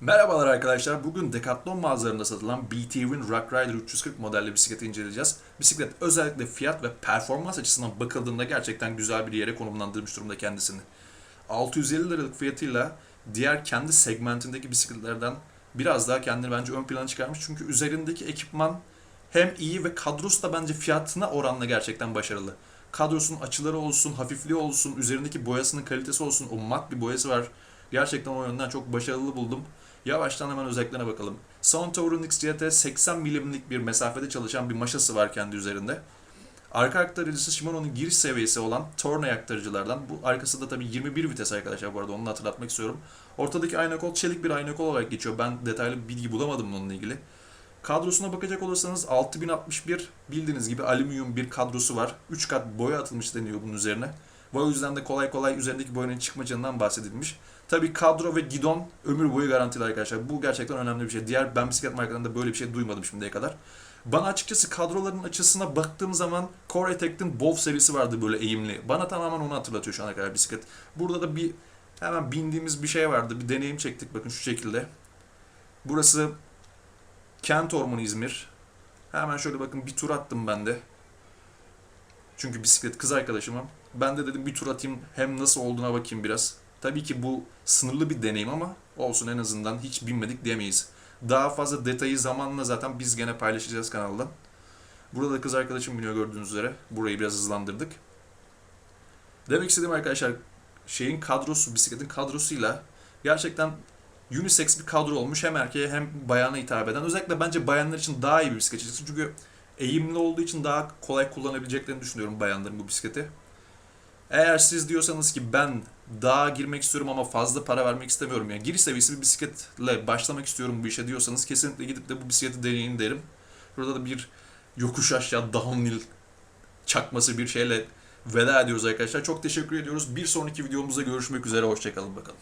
Merhabalar arkadaşlar. Bugün Decathlon mağazalarında satılan BT Win Rock Rider 340 modelli bisikleti inceleyeceğiz. Bisiklet özellikle fiyat ve performans açısından bakıldığında gerçekten güzel bir yere konumlandırmış durumda kendisini. 650 liralık fiyatıyla diğer kendi segmentindeki bisikletlerden biraz daha kendini bence ön plana çıkarmış. Çünkü üzerindeki ekipman hem iyi ve kadrosu da bence fiyatına oranla gerçekten başarılı. Kadrosunun açıları olsun, hafifliği olsun, üzerindeki boyasının kalitesi olsun, o mat bir boyası var. Gerçekten o yönden çok başarılı buldum. Yavaştan hemen özelliklerine bakalım. Soundtower'ın XCT 80 milimlik bir mesafede çalışan bir maşası var kendi üzerinde. Arka aktarıcısı Shimano'nun giriş seviyesi olan Tourney aktarıcılardan. Bu arkası da tabii 21 vites arkadaşlar bu arada onu hatırlatmak istiyorum. Ortadaki ayna kol çelik bir ayna kol olarak geçiyor. Ben detaylı bilgi bulamadım onunla ilgili. Kadrosuna bakacak olursanız 6061 bildiğiniz gibi alüminyum bir kadrosu var. 3 kat boya atılmış deniyor bunun üzerine. Ve o yüzden de kolay kolay üzerindeki boyanın çıkmacından bahsedilmiş. Tabii kadro ve gidon ömür boyu garantili arkadaşlar. Bu gerçekten önemli bir şey. Diğer ben bisiklet markalarında böyle bir şey duymadım şimdiye kadar. Bana açıkçası kadroların açısına baktığım zaman Core Attack'in Wolf serisi vardı böyle eğimli. Bana tamamen onu hatırlatıyor şu ana kadar bisiklet. Burada da bir hemen bindiğimiz bir şey vardı. Bir deneyim çektik bakın şu şekilde. Burası Kent Ormanı İzmir. Hemen şöyle bakın bir tur attım ben de. Çünkü bisiklet kız arkadaşımım. Ben de dedim bir tur atayım hem nasıl olduğuna bakayım biraz. Tabii ki bu sınırlı bir deneyim ama olsun en azından hiç binmedik diyemeyiz. Daha fazla detayı zamanla zaten biz gene paylaşacağız kanalda. Burada da kız arkadaşım biniyor gördüğünüz üzere. Burayı biraz hızlandırdık. Demek istediğim arkadaşlar şeyin kadrosu, bisikletin kadrosuyla gerçekten unisex bir kadro olmuş. Hem erkeğe hem bayana hitap eden. Özellikle bence bayanlar için daha iyi bir bisiklet. açıkçası. Çünkü eğimli olduğu için daha kolay kullanabileceklerini düşünüyorum bayanların bu bisikleti. Eğer siz diyorsanız ki ben dağa girmek istiyorum ama fazla para vermek istemiyorum. Yani giriş seviyesi bir bisikletle başlamak istiyorum bu işe diyorsanız kesinlikle gidip de bu bisikleti deneyin derim. Burada da bir yokuş aşağı downhill çakması bir şeyle veda ediyoruz arkadaşlar. Çok teşekkür ediyoruz. Bir sonraki videomuzda görüşmek üzere. Hoşçakalın bakalım.